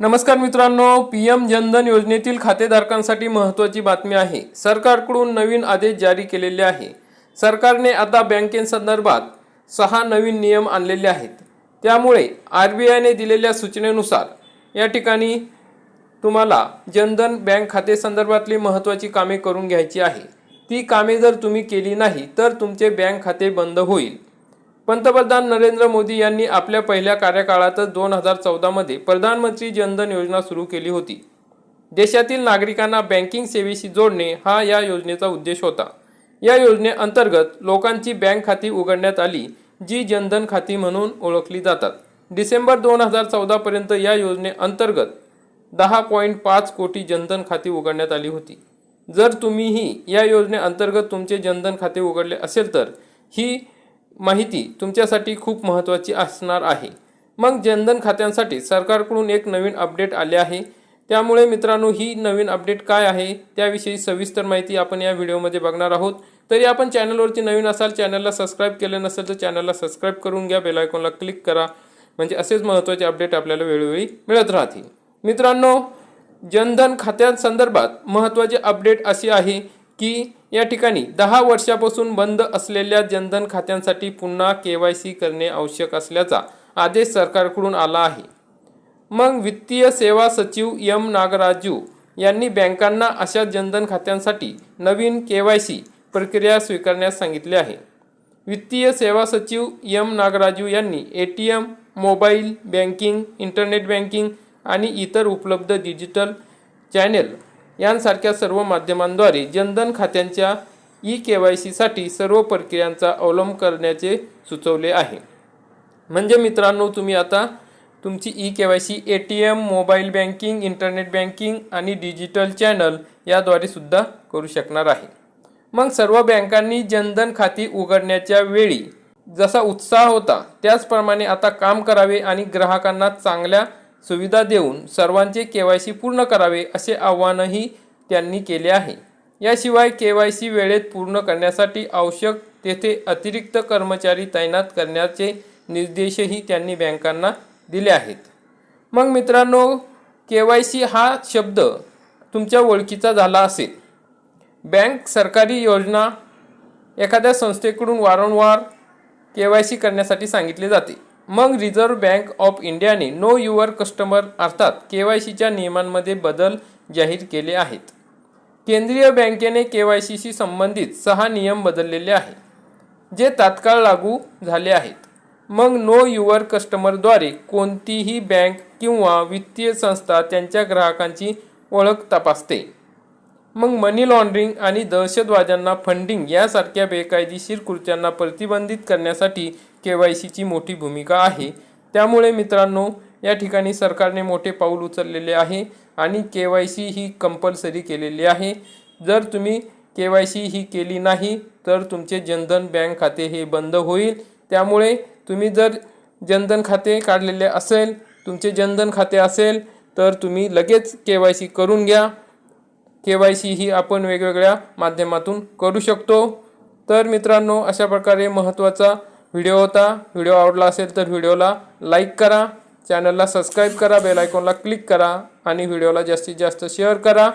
नमस्कार मित्रांनो P M Jan Dhan योजनेतील खातेधारकांसाठी महत्त्वाची बातमी आहे. सरकारकडून नवीन आदेश जारी केलेले आहे. सरकारने आता बँकेसंदर्भात सहा नवीन नियम आणलेले आहेत. त्यामुळे आर बी आयने दिलेल्या सूचनेनुसार या ठिकाणी तुम्हाला जनधन बँक खाते संदर्भातली महत्त्वाची कामे करून घ्यायची आहे. ती कामे जर तुम्ही केली नाही तर तुमचे बँक खाते बंद होईल. पंतप्रधान नरेंद्र मोदी यांनी आपल्या पहिल्या कार्यकाळातच दोन हजार चौदामध्ये प्रधानमंत्री जनधन योजना सुरू केली होती. देशातील नागरिकांना बँकिंग सेवेशी जोडणे हा या योजनेचा उद्देश होता. या योजनेअंतर्गत लोकांची बँक खाती उघडण्यात आली जी जनधन खाती म्हणून ओळखली जातात. डिसेंबर दोन हजार चौदापर्यंत या योजनेअंतर्गत दहा पॉईंट पाच कोटी जनधन खाती उघडण्यात आली होती. जर तुम्हीही या योजनेअंतर्गत तुमचे जनधन खाते उघडले असेल तर ही माहिती तुमच्यासाठी खूप महत्त्वाची असणार आहे. मग जनधन खात्यांसाठी सरकारकडून एक नवीन अपडेट आले आहे. त्यामुळे मित्रांनो ही नवीन अपडेट काय आहे त्याविषयी सविस्तर माहिती आपण या व्हिडिओमध्ये बघणार आहोत. तरी आपण चॅनलवरती नवीन असाल चॅनलला सबस्क्राईब केलं नसेल तर चॅनलला सबस्क्राईब करून घ्या बेलायकॉनला क्लिक करा. म्हणजे असेच महत्त्वाचे अपडेट आपल्याला वेळोवेळी मिळत राहतील. मित्रांनो जनधन खात्यांसंदर्भात महत्त्वाचे अपडेट असे आहे की या ठिकाणी दहा वर्षापासून बंद असलेल्या जनधन खात्यांसाठी पुन्हा के वाय सी करणे आवश्यक असल्याचा आदेश सरकारकडून आला आहे. मग वित्तीय सेवा सचिव एम नागराजू यांनी बँकांना अशा जनधन खात्यांसाठी नवीन के वाय सी प्रक्रिया स्वीकारण्यास सांगितले आहे. वित्तीय सेवा सचिव एम नागराजू यांनी A T M mobile banking internet banking आणि इतर उपलब्ध डिजिटल चॅनेल यांसारख्या सर्व माध्यमांद्वारे जनधन खात्यांच्या ई के वाय सीसाठी सर्व प्रक्रियांचा अवलंब करण्याचे सुचवले आहे. म्हणजे मित्रांनो तुम्ही आता तुमची e K Y C A T M mobile banking internet banking आणि डिजिटल चॅनल याद्वारे सुद्धा करू शकणार आहे. मग सर्व बँकांनी जनधन खाती उघडण्याच्या वेळी जसा उत्साह होता त्याचप्रमाणे आता काम करावे आणि ग्राहकांना चांगल्या सुविधा देऊन सर्वांचे के वाय सी पूर्ण करावे असे आवाहनही त्यांनी केले आहे. याशिवाय के वाय सी वेळेत पूर्ण करण्यासाठी आवश्यक तेथे अतिरिक्त कर्मचारी तैनात करण्याचे निर्देशही त्यांनी बँकांना दिले आहेत. मग मित्रांनो के वाय सी हा शब्द तुमच्या ओळखीचा झाला असेल. बँक सरकारी योजना एखाद्या संस्थेकडून वारंवार के वाय सी करण्यासाठी सांगितले जाते. मग रिझर्व्ह बँक ऑफ इंडियाने नो युअर कस्टमर अर्थात के वाय सीच्या नियमांमध्ये बदल जाहीर केले आहेत. केंद्रीय बँकेने के वाय सीशी संबंधित सहा नियम बदललेले आहे जे तात्काळ लागू झाले आहेत. मग नो युअर कस्टमरद्वारे कोणतीही बँक किंवा वित्तीय संस्था त्यांच्या ग्राहकांची ओळख तपासते. मग मनी लॉन्ड्रिंग आणि दहशतवाद्यांना फंडिंग यासारख्या बेकायदेशीर कृत्यांना प्रतिबंधित करण्यासाठी के वाय सीची मोठी भूमिका आहे. त्यामुळे मित्रांनो या ठिकाणी सरकारने मोठे पाऊल उचललेले आहे आणि के वाय सी ही कंपल्सरी केलेली आहे. जर तुम्ही के वाय सी ही केली नाही तर तुमचे जनधन बँक खाते हे बंद होईल. त्यामुळे तुम्ही जर जनधन खाते काढलेले असेल तुमचे जनधन खाते असेल तर तुम्ही लगेच के वाय सी करून घ्या. के वाय सी ही आपण वेगवेगळ्या माध्यमातून करू शकतो. तर मित्रांनो अशा प्रकारे महत्त्वाचा व्हिडिओ होता व्हिडिओ आवडला असेल तर व्हिडिओला लाईक करा चॅनलला सबस्क्राईब करा बेल आयकॉनला क्लिक करा आणि व्हिडिओला जास्तीत जास्त शेअर करा.